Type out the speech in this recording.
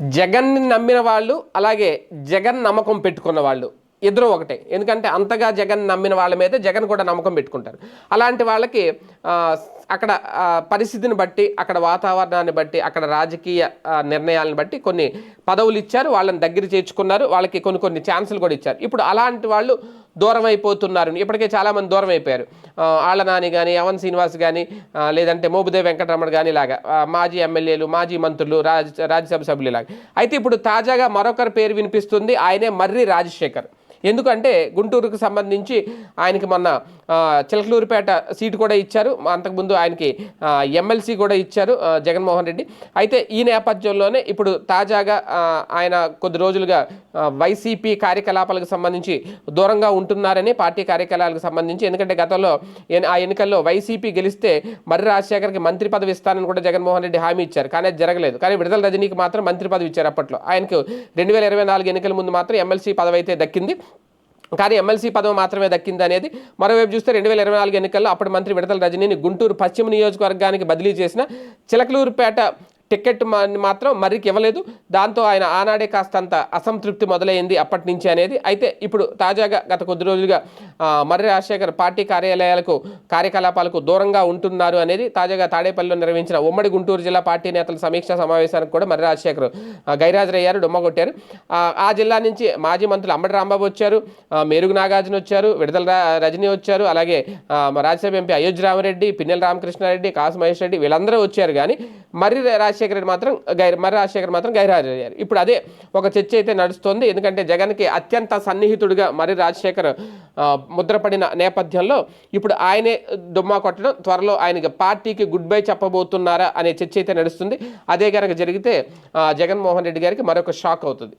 జగన్ని నమ్మిన వాళ్ళు అలాగే జగన్ నమ్మకం పెట్టుకున్న వాళ్ళు ఇద్దరు ఒకటే. ఎందుకంటే అంతగా జగన్ నమ్మిన వాళ్ళ మీద జగన్ కూడా నమ్మకం పెట్టుకుంటారు. అలాంటి వాళ్ళకి అక్కడ పరిస్థితిని బట్టి అక్కడ వాతావరణాన్ని బట్టి అక్కడ రాజకీయ నిర్ణయాలను బట్టి కొన్ని పదవులు ఇచ్చారు వాళ్ళని దగ్గర చేర్చుకున్నారు వాళ్ళకి కొన్ని కొన్ని ఛాన్సులు కూడా ఇచ్చారు. ఇప్పుడు అలాంటి వాళ్ళు దూరం అయిపోతున్నారు ఇప్పటికే చాలామంది దూరం అయిపోయారు ఆ, నాని కానీ యవన్ శ్రీనివాస్ కానీ లేదంటే మోబుదేవ్ వెంకటరమణ కానీ ఇలాగా మాజీ ఎమ్మెల్యేలు మాజీ మంత్రులు రాజ్ రాజ్యసభ సభ్యులు ఇలాగా. అయితే ఇప్పుడు తాజాగా మరొకరి పేరు వినిపిస్తుంది ఆయనే మర్రి రాజశేఖర్. ఎందుకంటే గుంటూరుకు సంబంధించి ఆయనకి మొన్న చిలకలూరిపేట చిలకలూరుపేట సీటు కూడా ఇచ్చారు. అంతకుముందు ఆయనకి ఎమ్మెల్సీ కూడా ఇచ్చారు జగన్మోహన్ రెడ్డి. అయితే ఈ నేపథ్యంలోనే ఇప్పుడు తాజాగా ఆయన కొద్ది రోజులుగా వైసీపీ కార్యకలాపాలకు సంబంధించి దూరంగా ఉంటున్నారని పార్టీ కార్యకలాపాలకు సంబంధించి. ఎందుకంటే గతంలో ఆ ఎన్నికల్లో వైసీపీ గెలిస్తే మర్రి రాజశేఖర్కి మంత్రి పదవి ఇస్తానని కూడా జగన్మోహన్ రెడ్డి హామీ ఇచ్చారు. కానీ అది జరగలేదు. కానీ విడుదల రజనీకి మాత్రం మంత్రి పదవి ఇచ్చారు అప్పట్లో. ఆయనకు రెండు వేల ఇరవై నాలుగు ఎన్నికల ముందు మాత్రం ఎమ్మెల్సీ పదవి అయితే దక్కింది. కానీ ఎమ్మెల్సీ పదవి మాత్రమే దక్కింది అనేది మరోవైపు చూస్తే రెండు వేల ఇరవై నాలుగు ఎన్నికల్లో అప్పటి మంత్రి విడతల రజనీని గుంటూరు పశ్చిమ నియోజకవర్గానికి బదిలీ చేసిన చిలకలూరుపేట టికెట్ మాత్రం మర్రికి ఇవ్వలేదు. దాంతో ఆయన ఆనాడే కాస్తంత అసంతృప్తి మొదలైంది అప్పటి నుంచి అనేది. అయితే ఇప్పుడు తాజాగా గత కొద్ది రోజులుగా మర్రి రాజశేఖర్ పార్టీ కార్యాలయాలకు కార్యకలాపాలకు దూరంగా ఉంటున్నారు అనేది తాజాగా తాడేపల్లిలో నిర్వహించిన ఉమ్మడి గుంటూరు జిల్లా పార్టీ నేతల సమీక్షా సమావేశానికి కూడా మర్రి రాజశేఖర్ గైరాజరయ్యారు డొమ్మగొట్టారు. ఆ, ఆ జిల్లా నుంచి మాజీ మంత్రులు అంబటి రాంబాబు వచ్చారు మేరుగు నాగార్జున వచ్చారు విడుదల రా- రజనీ వచ్చారు అలాగే రాజ్యసభ ఎంపీ అయోధ్య రామరెడ్డి పిన్నెల రామకృష్ణారెడ్డి కాసు మహేష్ రెడ్డి వీళ్ళందరూ వచ్చారు. కానీ మర్రి రాజశేఖర రెడ్డి మాత్రం గైర్ మర్రి రాజశేఖర్ మాత్రం గైరాజయ్యారు ఇప్పుడు అదే ఒక చర్చ అయితే నడుస్తోంది. ఎందుకంటే జగన్కి అత్యంత సన్నిహితుడిగా మర్రి రాజశేఖర్ ముద్రపడిన నేపథ్యంలో ఇప్పుడు ఆయనే దుమ్మా కొట్టడం త్వరలో ఆయనకి పార్టీకి గుడ్ బై చెప్పబోతున్నారా అనే చర్చ అయితే నడుస్తుంది. అదే కనుక జరిగితే జగన్మోహన్ రెడ్డి గారికి మరొక షాక్ అవుతుంది.